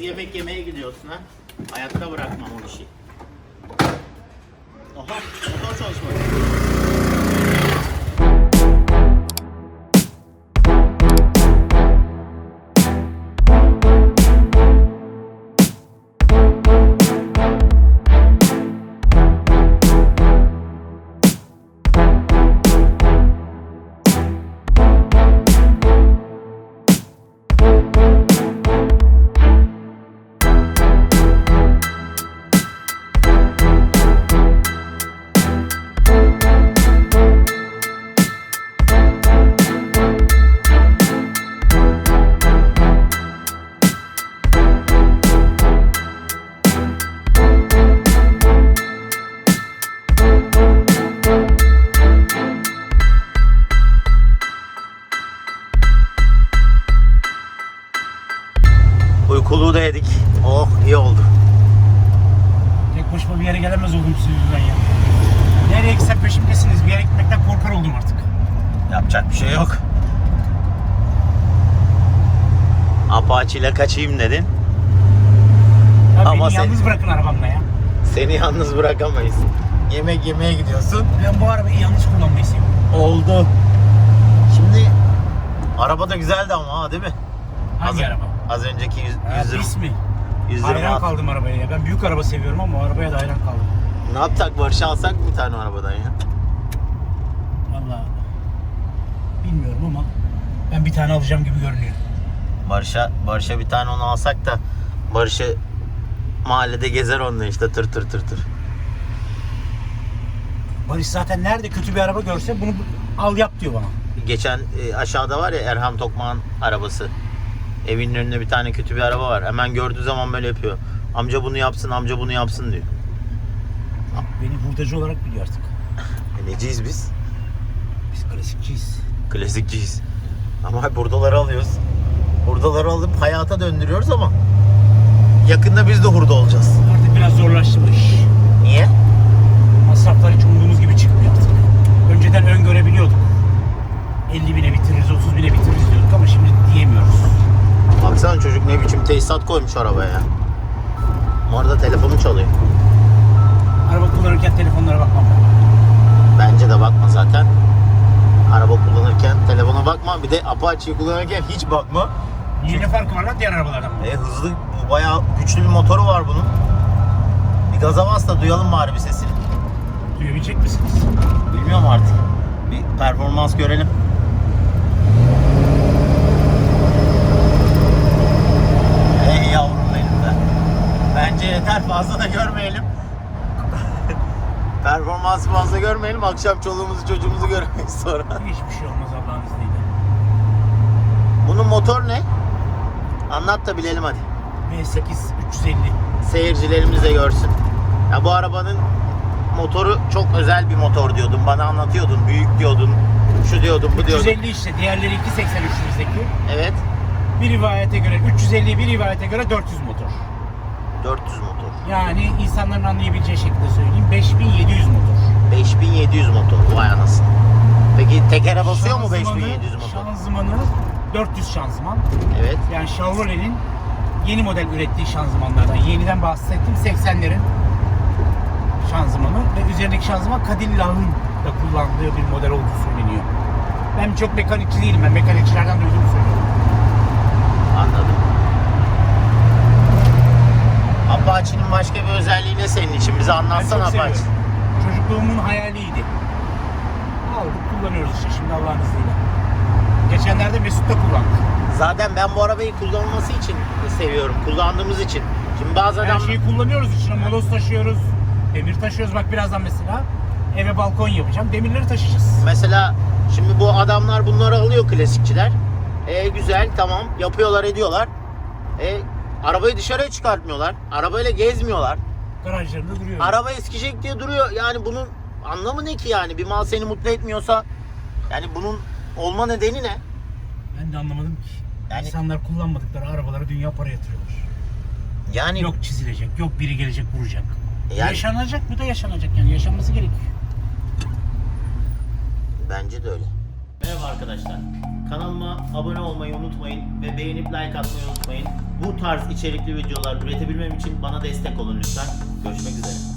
yemek yemeye gidiyorsun ha. Hayatta bırakmam o işi. Aha motor çalışmadı. Uykuluğu da yedik. Oh iyi oldu. Tek başıma bir yere gelemez oldum sizin yüzünden ya. Nereye gitsem peşimdesiniz. Bir yere gitmekten korkar oldum artık. Yapacak bir şey yok. Apache ile kaçayım dedin. Ya Ama beni sen- yalnız bırakın arabamla ya. Seni yalnız bırakamayız. Yemek yemeye gidiyorsun. Ben bu arabayı yalnız kullanmayı seviyorum. Oldu. Şimdi araba da güzeldi ama ha değil mi? Hangi az, araba? Az önceki yüz- Ha, 120. pis mi? 120 Hayran kaldım arabaya ya. Ben büyük araba seviyorum ama o arabaya da hayran kaldım. Ne yapsak Barış'ı alsak mı bir tane arabadan ya? Valla bilmiyorum ama ben bir tane alacağım gibi görünüyor. Barış'a Barış'a bir tane onu alsak da Barış'ı mahallede gezer onunla işte tır tır tır tır. Barış zaten nerede kötü bir araba görse bunu al yap diyor bana. Geçen e, aşağıda var ya Erhan Tokmağ'ın arabası. Evinin önünde bir tane kötü bir araba var. Hemen gördüğü zaman böyle yapıyor. Amca bunu yapsın, amca bunu yapsın diyor. Beni hurdacı olarak biliyor artık. E, neciyiz biz? Biz klasikçiyiz. Klasikçiyiz. Ama buradaları alıyoruz. Hurdaları alıp hayata döndürüyoruz ama yakında biz de hurda olacağız. Artık biraz zorlaştı bu iş. Niye? Masraflar hiç umduğumuz gibi çıkmıyor artık. Önceden öngörebiliyorduk. 50 bine bitiririz, 30 bine bitiririz diyorduk ama şimdi diyemiyoruz. Baksana çocuk ne biçim tesisat koymuş arabaya ya. Bu arada telefonu çalıyor. Araba kullanırken telefonlara bakmam ben. Bence de bakma zaten. Araba kullanırken telefona bakma. Bir de Apache'yi kullanırken hiç bakma. Niye ne farkı var lan diğer arabalardan? E hızlı, bayağı güçlü bir motoru var bunun. Bir gaza bas da duyalım bari bir sesini. Duyabilecek misiniz? Bilmiyorum artık. Bir performans görelim. Ey yavrum benim be. Bence yeter fazla da görmeyelim. Performansı fazla görmeyelim. Akşam çoluğumuzu çocuğumuzu göremeyiz sonra. Hiçbir şey olmaz Allah'ın izniyle. Bunun motor ne? Anlat da bilelim hadi. V8 350. Seyircilerimiz de görsün. Ya bu arabanın motoru çok özel bir motor diyordun. Bana anlatıyordun. Büyük diyordun. Şu diyordun, bu diyordun. 350 işte. Diğerleri 283'lüzdeki. Evet. Bir rivayete göre 350, bir rivayete göre 400 motor. 400 motor. Yani insanların anlayabileceği şekilde söyleyeyim. 5700 motor. 5700 motor. Vay anasını. Peki tekere basıyor mu Şanzımanı- 5700 motor? Şanzımanı 400 şanzıman. Evet. Yani Chevrolet'in yeni model ürettiği şanzımanlardan. Yeniden bahsettim 80'lerin şanzımanı ve üzerindeki şanzıman Cadillac'ın da kullandığı bir model olduğu söyleniyor. Ben çok mekanikçi değilim. Ben mekanikçilerden duyduğumu söylüyorum. Anladım. Apache'nin başka bir özelliği ne senin için? Bize anlatsana Apache. seviyorum. Çocukluğumun hayaliydi. Aldık kullanıyoruz işte şimdi Allah'ın izniyle. Geçenlerde Mesut'ta kullandık. Zaten ben bu arabayı kullanılması için seviyorum. Kullandığımız için. Şimdi bazı Her adam şeyi kullanıyoruz. İçine moloz taşıyoruz. Demir taşıyoruz. Bak birazdan mesela eve balkon yapacağım. Demirleri taşıyacağız. Mesela şimdi bu adamlar bunları alıyor klasikçiler. E güzel tamam yapıyorlar ediyorlar. E arabayı dışarıya çıkartmıyorlar. Arabayla gezmiyorlar. Garajlarında duruyor. Araba eskiyecek diye duruyor. Yani bunun anlamı ne ki yani? Bir mal seni mutlu etmiyorsa yani bunun olma nedeni ne? Ben de anlamadım ki. Yani- İnsanlar kullanmadıkları arabalara dünya para yatırıyorlar. Yani Yok çizilecek, yok biri gelecek vuracak. Yani- Yaşanacak, bu da yaşanacak yani yaşanması gerekiyor. bence de öyle. Merhaba arkadaşlar. Kanalıma abone olmayı unutmayın ve beğenip like atmayı unutmayın. Bu tarz içerikli videolar üretebilmem için bana destek olun lütfen. Görüşmek üzere.